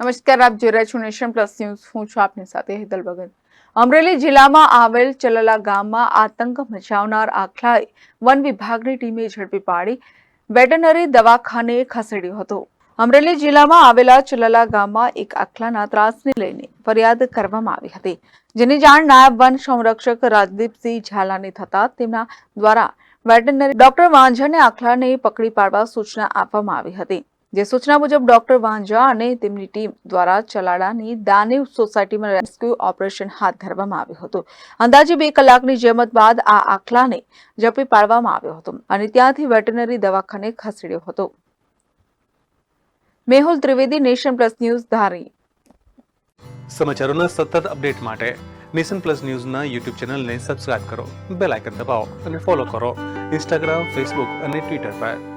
નમસ્કાર, આપ જોઈ રહ્યા છો નેશન પ્લસ ન્યૂઝ. હું છું આપની સાથે હેતલ ભગત. અમરેલી જિલ્લામાં આવેલ ચલલા ગામમાં આતંક મચાવનાર આખલાએ વન વિભાગની ટીમે ઝડપી પાડી વેટનરી દવાખાને ખસેડ્યો હતો. અમરેલી જિલ્લામાં આવેલા ચલલા ગામમાં એક આખલાના ત્રાસને લઈને ફરિયાદ કરવામાં આવી હતી. જેની જાણ નાયબ વન સંરક્ષક રાજદીપસિંહ ઝાલાને થતા તેમના દ્વારા વેટનરી ડોક્ટર વાંઝાને આખલાને પકડી પાડવા સૂચના આપવામાં આવી હતી. જે સૂચના મુજબ ડોક્ટર વાંઝા અને તેમની ટીમ દ્વારા ચલાડાની દાનેવ સોસાયટીમાં રેસ્ક્યુ ઓપરેશન હાથ ધરવામાં આવ્યું હતું. અંદાજે બે કલાકની જહેમત બાદ આ આખલાને ઝડપી પાડવામાં આવ્યો હતો અને ત્યાંથી વેટરનરી દવાખાને ખસેડ્યો હતો. Mehul Trivedi, nation plus news, Dhari. સમાચારોના સતત અપડેટ માટે નેશન પ્લસ ન્યૂઝના યુટ્યુબ ચેનલને સબસ્ક્રાઇબ કરો, બેલ આઇકન દબાવો અને ફોલો કરો. ઇન્સ્ટાગ્રામ, ફેસબુક અને ટ્વિટર પર.